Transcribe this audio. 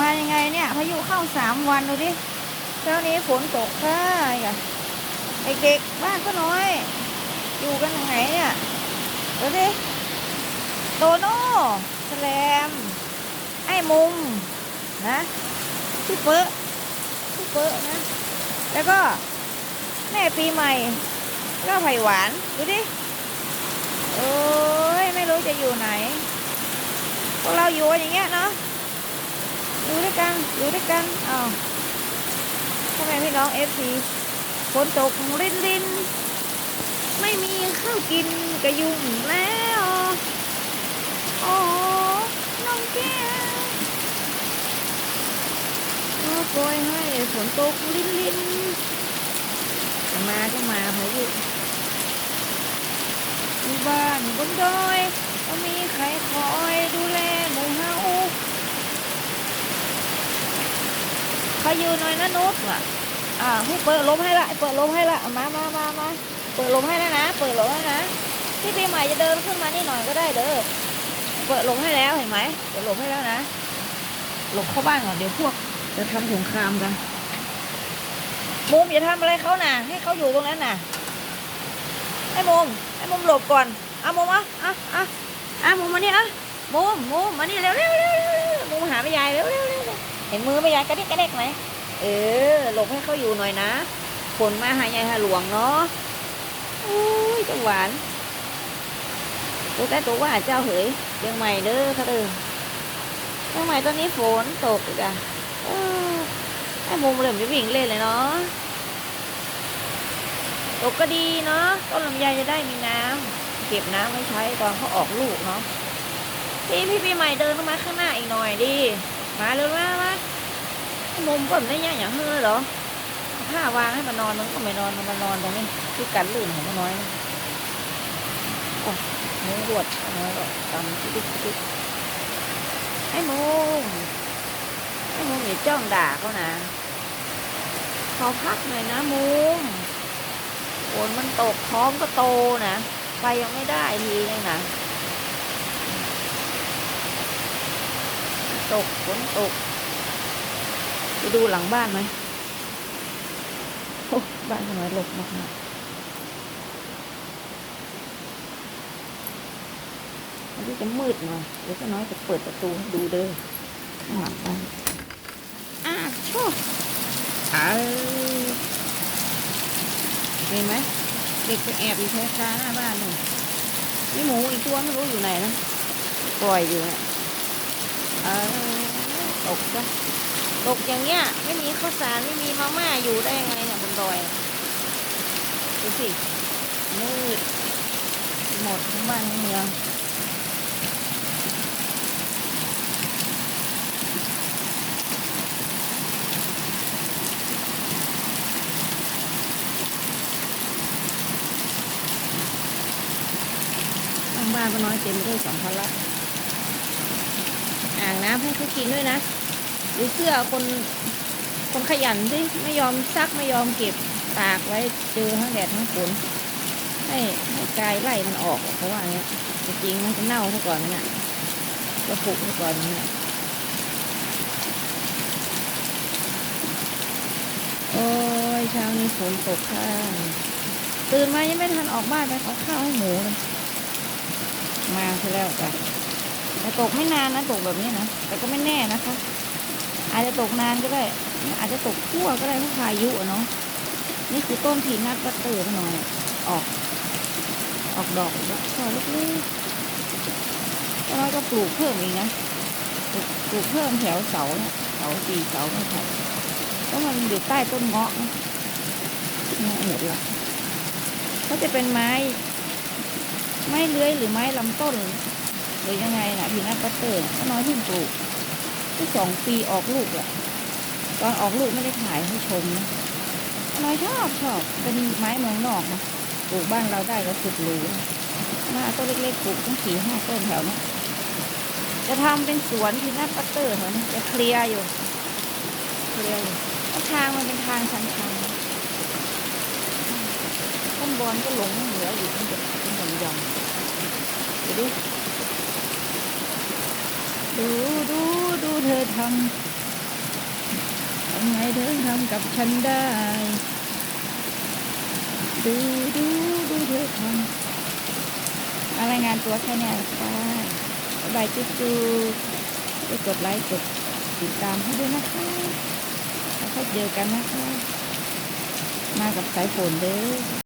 มายังไงเนี่ยพายุเข้าสามวันดูดิเช้านี้ฝนตกค่ะอย่าเด็กๆบ้านก็น้อย อยู่กันยังไงเนี่ยดูดิโตโน่แสลมไอ้มุมนะพี่เป๊ะพี่เป๊ะนะ แล้วก็แม่ปีใหม่ก็ไผ่หวานดูดิโอ้ยไม่รู้จะอยู่ไหนพวกเราอยู่อย่างเงี้ยเนาะ ดูด้วยกันอ้าวทำไมพี่น้องเอฟซีฝนตกรินรินไม่มีข้าวกินกระยุงแล้วโอ้น้องแก้วโอ้โปรยให้ฝนตกรินรินจะมาก็มาพายุอยู่บ้านบนดอยก็มีใครคอยดูแลหมูเฮาเขา อยู่หน่อยนะนุชว่ะอ่าให้เปิดลมให้ละเปิดลมให้ละมามามามาเปิดลมให้แล้วนะ เปิดลมให้นะพี่ปีใหม่จะเดินขึ้นมานี่หน่อยก็ได้เด้อเปิดลมให้แล้วเห็นไหมเปิดลมให้แล้วนะหลบเข้าบ้านก่อนเดี๋ยวพวก จะทำสงครามกันมุมอย่าทำอะไรเขาน่ะ ให้เขาอยู่ตรงนั้นน่ะไอ้มุมไอ้มุมหลบก่อนเอามุมอะอะอะอะมุมมานี่อะมุมมุมมานี่เร็วเร็วเร็วเร็วมุมหาแม่ยายเร็วเร็ว เห็นมือแม่ยายกระเดิกกระเด็กไหมเออหลบให้เขาอยู่หน่อยนะฝนมาหายายหาหลวงเนาะอุ้ยจะหวานตัวแต่ตัวว่าเจ้าเหยเชียงใหม่เด้อเขาเด้อเชียงใหม่ตอนนี้ฝนตกอีกอะเออไอ้มุมเริ่มจะวิ่งเล่นเลยเนาะตกก็ดีเนาะต้นลำไยจะได้มีน้ำเก็บน้ำไว้ใช้ตอนเขาออกลูกเนาะพี่พี่ปีใหม่เดินเข้ามาข้างหน้าอีกหน่อยดิมาเลย มุมก็ไม่ได้ยากอย่างเฮ้อหรอผ้าวางให้มันนอนมันก็ไม่นอนมันมานอนตรงนี้ที่กันลื่นของมันน้อยนะโอ้หมูรวดน้อยก็ตำติ๊กติ๊กติ๊กไอ้มุมไอ้มุมอย่าจ้องด่าเขานะขอพักหน่อยนะมุมฝนมันตกท้องก็โตนะไปยังไม่ได้ทีนึงนะตกฝนตก ไปดูหลังบ้านไหมโอ้บ้านทำไมหลบมากมากมันที่จะมืดหน่อยเดี๋ยวก็น้อยจะเปิดประตูให้ดูเด้อข้างหลังบ้านอะโชคอ่าเห็นไหมเด็กจะแอบอยู่แค่ค้าหน้าบ้านเลยนี่หมูอีกตัวไม่รู้อยู่ไหนนะปล่อยอยู่เนี่ยเออตกจ้ะ ตกอย่างเงี้ย ไม่มีข้าวสารไม่มีมาม่าอยู่ได้ยังไงเนี่ยบนดอยดูสิมืดหมดทั้งบ้านทั้งเมืองทั้งบ้านก็น้อยเต็มไปด้วยสัมภาระอ่างน้ำให้เขากินด้วยนะ ดูเสื้อคนคนขยันที่ไม่ยอมซักไม่ยอมเก็บตากไว้เจอทั้งแดดทั้งฝนให้ให้กายไล่มันออกเพราะว่าเงี้ยจริงมันจะเน่าซะก่อนเนี่ยจะผุซะก่อนเนี่ยโอ้ยเช้านี้ฝนตกค่ะตื่นมายังไม่ทันออกบ้านไปเอาข้าวให้หมูเลยมาซะแล้วจ้ะแต่ตกไม่นานนะตกแบบนี้นะแต่ก็ไม่แน่นะคะ อาจจะตกนานก็ได้ อาจจะตกทั่วก็ได้เพราะพายุอะเนาะนี่คือต้นพีนัทบัตเตอร์หน่อย ออก ออกดอกแล้วช่อเล็กๆแล้วเราก็ปลูกเพิ่มอีกนะปลูกปลูกเพิ่มแถวเสาเนี่ยเสาสี่เสาไม่ใช่เพราะมันอยู่ใต้ต้นเงาะนะเนี่ยเห็นละก็จะเป็นไม้ ไม้เลื้อยหรือไม้ลำต้น หรือยังไงนะพีนัทบัตเตอร์ก็น้อยเพิ่ปลูก ที่สองปีออกลูกอะตอนออกลูกไม่ได้ถ่ายให้ชมนะน้อยชอบชอบเป็นไม้เมืองนอกนะปลูกบ้านเราได้ก็สุดหรูนะหน้าต้นเล็กๆปลูกตั้งสี่ห้าต้นแถวนี้จะทำเป็นสวนที่หน้าปัตเตอร์เหรอนะจะเคลียร์อยู่เคลียร์อยู่ทางมันเป็นทางชันๆต้นบอลก็หลงเหลืออยู่เป็นเป็นหย่อมหย่อมดูดูดู ธอทำทำไงเธอทำกับฉันได้ ดูดูดูเธอทำมารงานตัวแค่เนี้ยค่ะบายบายจุ๊บไปกดไลค์กดติดตามให้ด้วยนะคะแล้วค่อยเจอกันนะคะ มากับสายฝนเด้อ